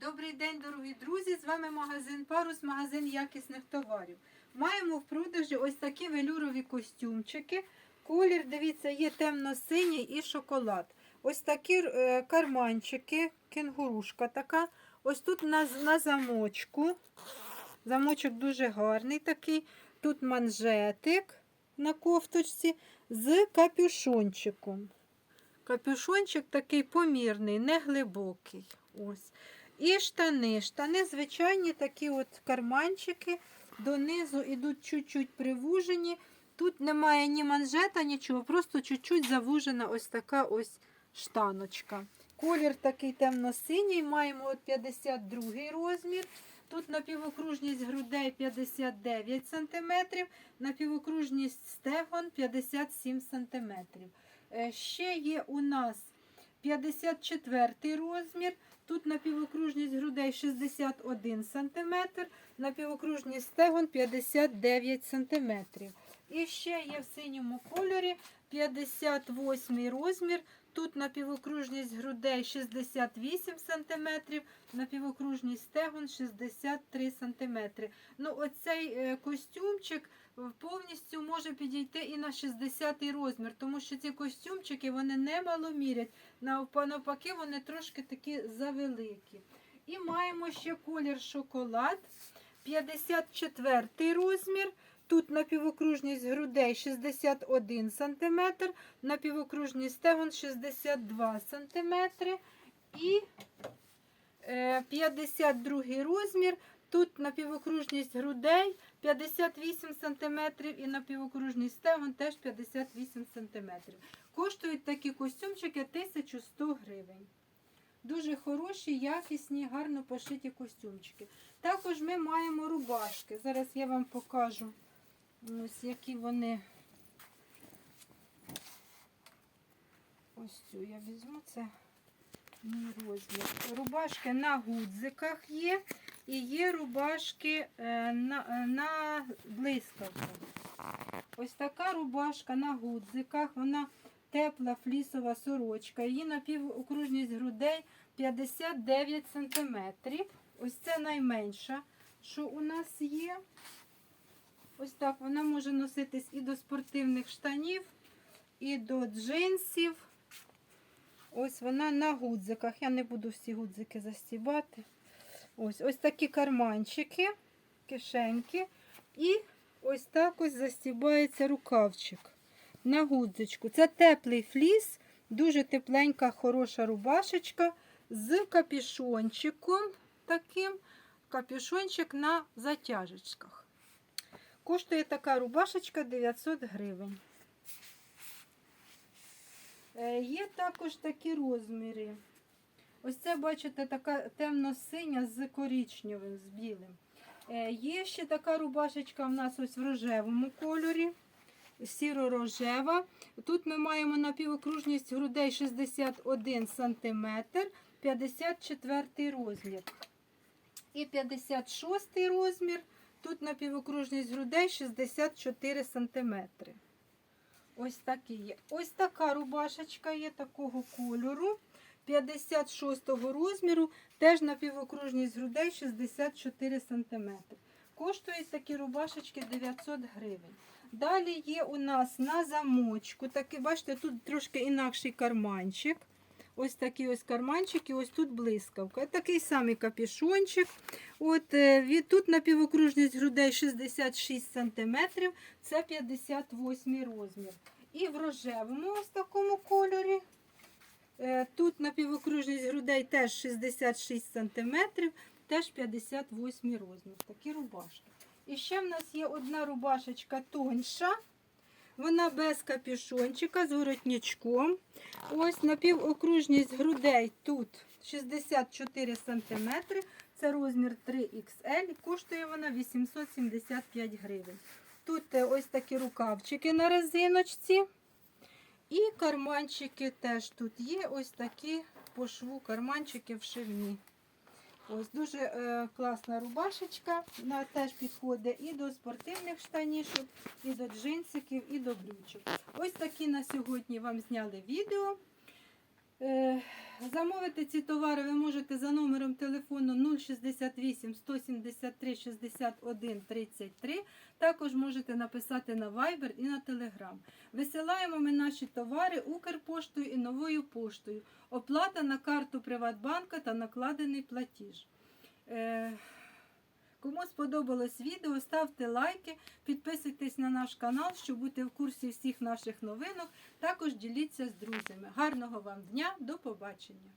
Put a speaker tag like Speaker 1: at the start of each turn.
Speaker 1: Добрий день, дорогі друзі! З вами магазин Парус, магазин якісних товарів. Маємо в продажі ось такі велюрові костюмчики. Колір, дивіться, є темно-синій і шоколад. Ось такі е, карманчики, кенгурушка така. Ось тут на, на замочку. Замочок дуже гарний такий. Тут манжетик на кофточці з капюшончиком. Капюшончик такий помірний, не глибокий. Ось. І штани. Штани звичайні такі от карманчики. Донизу йдуть чуть-чуть привужені. Тут немає ні манжета, нічого, просто чуть-чуть завужена ось така ось штаночка. Колір такий темно-синій, маємо от 52 розмір. Тут напівокружність грудей 59 см, напівокружність стегон 57 см. Е, Ще є у нас 54 розмір. Тут напівокружність грудей 61 см, напівокружність стегон 59 см. І ще є в синьому кольорі 58 розмір. Тут напівокружність грудей 68 см, напівокружність стегон 63 см. Ну, оцей е, костюмчик е, повністю може підійти і на 60 розмір, тому що ці костюмчики вони не маломірять, навпа- навпаки, вони трошки такі завеликі. І маємо ще колір шоколад, 54 розмір. Тут напівокружність грудей 61 см, напівокружність стегон 62 см і е, 52 розмір. Тут напівокружність грудей 58 см і напівокружність стегон теж 58 см. Коштують такі костюмчики 1100 гривень. Дуже хороші, якісні, гарно пошиті костюмчики. Також ми маємо рубашки. Зараз я вам покажу, ось які вони. Ось цю я візьму, це мій розмір. Рубашки на гудзиках є. І є рубашки е, на, е, на блискавку. Ось така рубашка на гудзиках. Вона тепла флісова сорочка. Її напівокружність грудей 59 см. Ось це найменша, що у нас є. Ось так вона може носитись і до спортивних штанів, і до джинсів. Ось вона на гудзиках. Я не буду всі гудзики застібати. Ось ось такі карманчики, кишеньки. І ось так ось застібається рукавчик на гудзичку. Це теплий фліс, дуже тепленька, хороша рубашечка з капюшончиком таким. Капюшончик на затяжечках. Коштує така рубашечка 900 гривень. Е, Є також такі розміри. Ось це, бачите, така темно-синя з коричневим, з білим. Е, Є ще така рубашечка в нас ось в рожевому кольорі, сіро-рожева. Тут ми маємо напівокружність грудей 61 см, 54 розмір. І 56 розмір. Тут напівокружність грудей 64 см. Ось такі є. Ось така рубашечка є такого кольору. 56 розміру, теж напівокружність грудей 64 см. Коштують такі рубашечки 900 гривень. Далі є у нас на замочку. Такі, бачите, тут трошки інакший карманчик. Ось такі ось карманчики, ось тут блискавка. Такий самий капюшончик. От, е, від, тут напівокружність грудей 66 см, це 58 розмір. І в рожевому ось такому кольорі. Е, Тут напівокружність грудей теж 66 см, теж 58 розмір. Такі рубашки. І ще в нас є одна рубашечка тонша. Вона без капюшончика з воротничком. Ось напівокружність грудей тут 64 см. Це розмір 3XL. Коштує вона 875 гривень. Тут е, ось такі рукавчики на резиночці. І карманчики теж тут є. Ось такі по шву карманчики вшивні. Ось дуже е, класна рубашечка. Вона теж підходить і до спортивних штанішок, і до джинсиків, і до брючок. Ось такі на сьогодні вам зняли відео. Е, Замовити ці товари ви можете за номером телефону 068 173 61 33. Також можете написати на Viber і на Telegram. Висилаємо ми наші товари Укрпоштою і новою поштою. Оплата на карту Приватбанка та накладений платіж. Кому сподобалось відео, ставте лайки, підписуйтесь на наш канал, щоб бути в курсі всіх наших новинок. Також діліться з друзями. Гарного вам дня, до побачення!